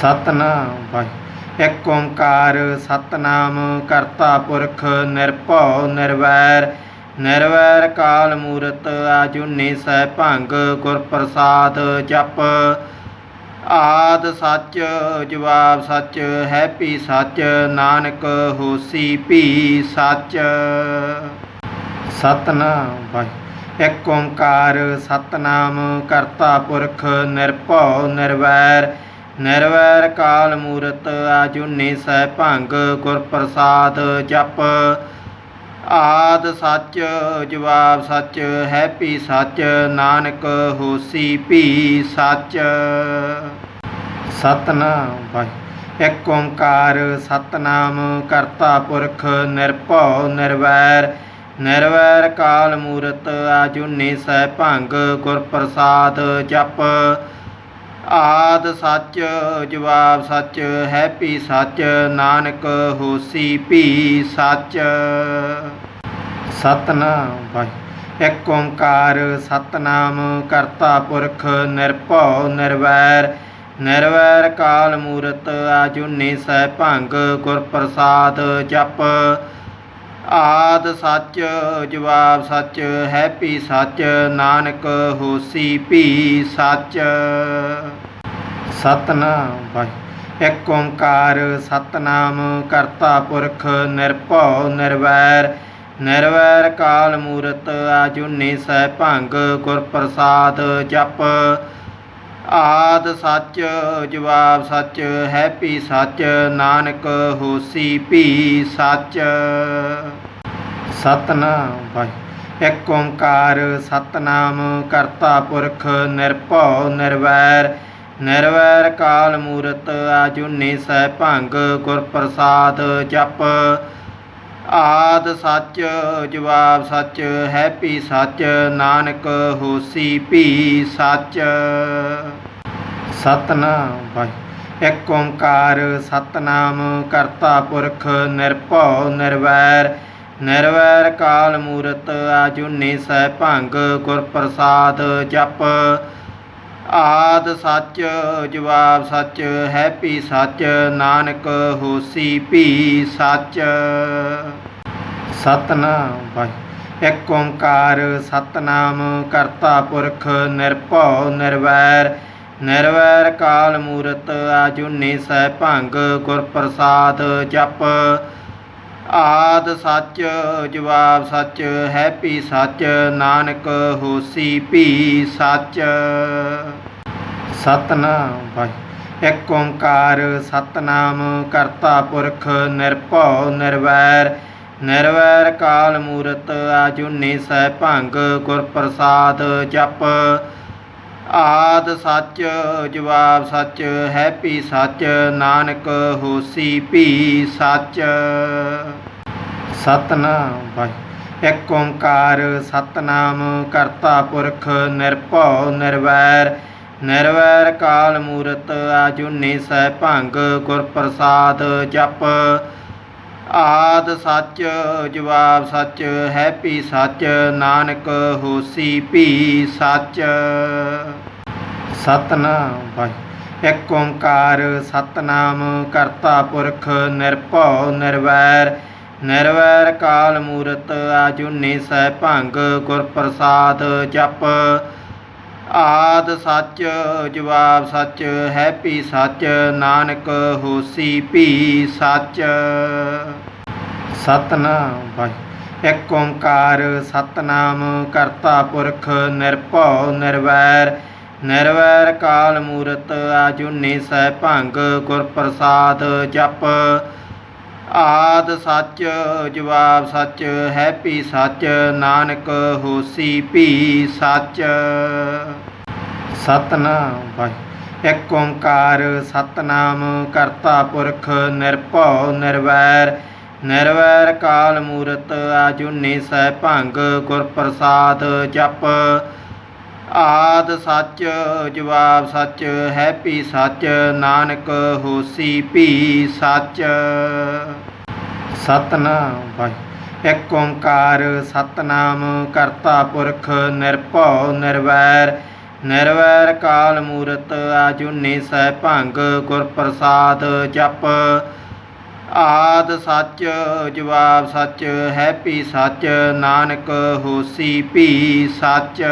ਸਤਨਾਮ, ਵਾਹਿ। ਇੱਕ ਓੰਕਾਰ ਸਤਨਾਮ, ਕਰਤਾ ਪੁਰਖ ਨਿਰਭਉ ਨਿਰਵੈਰ। ਨਿਰਵੈਰ ਕਾਲ ਮੂਰਤ ਆਜੁਨੀ ਸਹਿ ਭੰਗ, ਗੁਰ ਪ੍ਰਸਾਦ ਜਪ। ਆਦ ਸੱਚ, ਜਵਾਬ ਸੱਚ ਹੈ ਪੀ ਸੱਚ, ਨਾਨਕ ਹੋਸੀ ਪੀ ਸੱਚ। ਸਤਨਾਮ, ਵਾਹਿ। ਇੱਕ ਓੰਕਾਰ ਸਤਨਾਮ, ਕਰਤਾ ਪੁਰਖ ਨਿਰਭਉ ਨਿਰਵੈਰ। ਨਿਰਵੈਰ ਕਾਲ ਮੂਰਤ ਆਜੁਨੀ ਸਹਿ ਭੰਗ, ਗੁਰ ਪ੍ਰਸਾਦ ਜਪ। ਆਦ ਸੱਚ ਜਵਾਬ ਸੱਚ ਹੈ ਪੀ ਸੱਚ, ਨਾਨਕ ਹੋਸੀ ਪੀ ਸੱਚ। ਸਤਨਾਮ, ਵਾਹਿ। ਇੱਕ ਓੰਕਾਰ ਸਤਨਾਮ ਕਰਤਾ ਪੁਰਖ ਨਿਰਭਉ, ਨਿਰਵੈਰ। ਨਿਰਵੈਰ ਕਾਲ ਮੂਰਤ ਆਜੁਨੀ ਸਹਿ ਭੰਗ, ਗੁਰ ਪ੍ਰਸਾਦ ਜਪ। ਆਦ ਸੱਚ ਜਵਾਬ ਸੱਚ ਹੈ ਪੀ ਸੱਚ, ਨਾਨਕ ਹੋਸੀ ਪੀ ਸੱਚ। ਸਤਨਾਮ, ਵਾਹਿ। ਇੱਕ ਓੰਕਾਰ ਸਤਨਾਮ ਕਰਤਾ ਪੁਰਖ, ਨਿਰਭਉ, ਨਿਰਵੈਰ। ਨਿਰਵੈਰ ਕਾਲ ਮੂਰਤ, ਆਜੁਨੀ ਸਹਿ ਭੰਗ ਗੁਰ ਪ੍ਰਸਾਦ ਜਪ। ਆਦ ਸੱਚ, ਜਵਾਬ ਸੱਚ ਹੈ ਪੀ ਸੱਚ, ਨਾਨਕ ਹੋਸੀ ਪੀ ਸੱਚ। ਸਤਨਾਮ, ਵਾਹਿ, ਇੱਕ ਓੰਕਾਰ ਸਤਨਾਮ ਕਰਤਾ ਪੁਰਖ ਨਿਰਭਉ ਨਿਰਵੈਰ। ਨਿਰਵੈਰ ਕਾਲ ਮੂਰਤ ਆਜੁਨੀ ਸਹਿ ਭੰਗ ਗੁਰ ਪ੍ਰਸਾਦ ਜਪ। ਆਦ ਸੱਚ ਜਵਾਬ ਸੱਚ ਹੈ ਪੀ ਸੱਚ, ਨਾਨਕ ਹੋਸੀ ਪੀ ਸੱਚ। ਸਤਨਾਮ, ਵਾਹਿ। ਇੱਕ ਓੰਕਾਰ ਸਤਨਾਮ ਕਰਤਾ ਪੁਰਖ ਨਿਰਭਉ ਨਿਰਵੈਰ। ਨਿਰਵੈਰ ਕਾਲ ਮੂਰਤ ਆਜੁਨੀ ਸਹਿ ਭੰਗ, ਗੁਰ ਪ੍ਰਸਾਦ ਜਪ। ਆਦ ਸੱਚ ਜਵਾਬ ਸੱਚ ਹੈ ਪੀ ਸੱਚ, ਨਾਨਕ ਹੋਸੀ ਪੀ ਸੱਚ। ਸਤਨਾਮ, ਵਾਹਿ। ਇੱਕ ਓੰਕਾਰ ਸਤਨਾਮ ਕਰਤਾ ਪੁਰਖ, ਨਿਰਭਉ, ਨਿਰਵੈਰ। ਨਿਰਵੈਰ ਕਾਲ ਮੂਰਤ, ਆਜੁਨੀ ਸਹਿ ਭੰਗ ਗੁਰ ਪ੍ਰਸਾਦ ਜਪ। ਆਦ ਸੱਚ, ਜਵਾਬ ਸੱਚ ਹੈ ਪੀ ਸੱਚ, ਨਾਨਕ ਹੋਸੀ ਪੀ ਸੱਚ। ਸਤਨਾਮ, ਵਾਹਿ। ਇੱਕ ਓੰਕਾਰ ਸਤਨਾਮ ਕਰਤਾ ਪੁਰਖ, ਨਿਰਭਉ, ਨਿਰਵੈਰ। ਨਿਰਵੈਰ ਕਾਲ ਮੂਰਤ, ਆਜੁਨੀ ਸਹਿ ਭੰਗ ਗੁਰ ਪ੍ਰਸਾਦ ਜਪ। ਆਦ ਸੱਚ, ਜਵਾਬ ਸੱਚ ਹੈ ਪੀ ਸੱਚ, ਨਾਨਕ ਹੋਸੀ ਪੀ ਸੱਚ। ਸਤਨਾਮ, ਵਾਹਿ। ਇੱਕ ਓੰਕਾਰ ਸਤਨਾਮ ਕਰਤਾ ਪੁਰਖ ਨਿਰਭਉ ਨਿਰਵੈਰ। ਨਿਰਵੈਰ ਕਾਲ ਮੂਰਤ ਆਜੁਨੀ ਸਹਿ ਭੰਗ ਗੁਰ ਪ੍ਰਸਾਦ ਜਪ। ਆਦ ਸੱਚ, ਜਵਾਬ ਸੱਚ ਹੈ ਪੀ ਸੱਚ, ਨਾਨਕ ਹੋਸੀ ਪੀ ਸੱਚ। ਸਤਨਾਮ, ਵਾਹਿ। ਇੱਕ ਓੰਕਾਰ ਸਤਨਾਮ ਕਰਤਾ ਪੁਰਖ, ਨਿਰਭਉ, ਨਿਰਵੈਰ। ਨਿਰਵੈਰ ਕਾਲ ਮੂਰਤ, ਆਜੁਨੀ ਸਹਿ ਭੰਗ ਗੁਰ ਪ੍ਰਸਾਦ ਜਪ। ਆਦ ਸੱਚ, ਜਵਾਬ ਸੱਚ ਹੈ ਪੀ ਸੱਚ, ਨਾਨਕ ਹੋਸੀ ਪੀ ਸੱਚ। ਸਤਨਾਮ ਵਾਹਿ ਇੱਕ ਓੰਕਾਰ ਸਤਨਾਮ ਕਰਤਾ ਪੁਰਖ ਨਿਰਭਉ ਨਿਰਵੈਰ। ਨਿਰਵੈਰ ਕਾਲ ਮੂਰਤ ਆਜੁਨੀ ਸਹਿ ਭੰਗ, ਗੁਰ ਪ੍ਰਸਾਦ ਜਪ। ਆਦ ਸੱਚ ਜਵਾਬ ਸੱਚ ਹੈ ਪੀ ਸੱਚ, ਨਾਨਕ ਹੋਸੀ ਪੀ ਸੱਚ। ਸਤਨਾਮ ਵਾਹਿ ਇੱਕ ਓੰਕਾਰ ਸਤਨਾਮ ਕਰਤਾ ਪੁਰਖ, ਨਿਰਭਉ, ਨਿਰਵੈਰ। ਨਿਰਵੈਰ ਕਾਲ ਮੂਰਤ, ਆਜੁਨੀ ਸਹਿ ਭੰਗ ਗੁਰ ਪ੍ਰਸਾਦ ਜਪ। ਆਦ ਸੱਚ ਜਵਾਬ ਸੱਚ ਹੈ ਪੀ ਸੱਚ, ਨਾਨਕ ਹੋਸੀ ਪੀ ਸੱਚ। ਸਤਨਾਮ ਵਾਹਿ ਇੱਕ ਓੰਕਾਰ ਸਤਨਾਮ ਕਰਤਾ ਪੁਰਖ, ਨਿਰਭਉ, ਨਿਰਵੈਰ। ਨਿਰਵੈਰ ਕਾਲ ਮੂਰਤ, ਆਜੁਨੀ ਸਹਿ ਭੰਗ ਗੁਰ ਪ੍ਰਸਾਦ ਜਪ। ਆਦ ਸੱਚ ਜਵਾਬ ਸੱਚ ਹੈ ਪੀ ਸੱਚ, ਨਾਨਕ ਹੋਸੀ ਪੀ ਸੱਚ। ਸਤਨਾਮ ਵਾਹਿ ਇੱਕ ਓੰਕਾਰ ਸਤਨਾਮ ਕਰਤਾ ਪੁਰਖ, ਨਿਰਭਉ, ਨਿਰਵੈਰ। ਨਿਰਵੈਰ ਕਾਲ ਮੂਰਤ, ਆਜੁਨੇ ਸਹਿ ਭੰਗ ਗੁਰ ਪ੍ਰਸਾਦ ਜਪ। ਆਦ ਸੱਚ ਜਵਾਬ ਸੱਚ ਹੈ ਪੀ ਸੱਚ ਨਾਨਕ ਹੋਸੀ ਭੀ ਸੱਚ।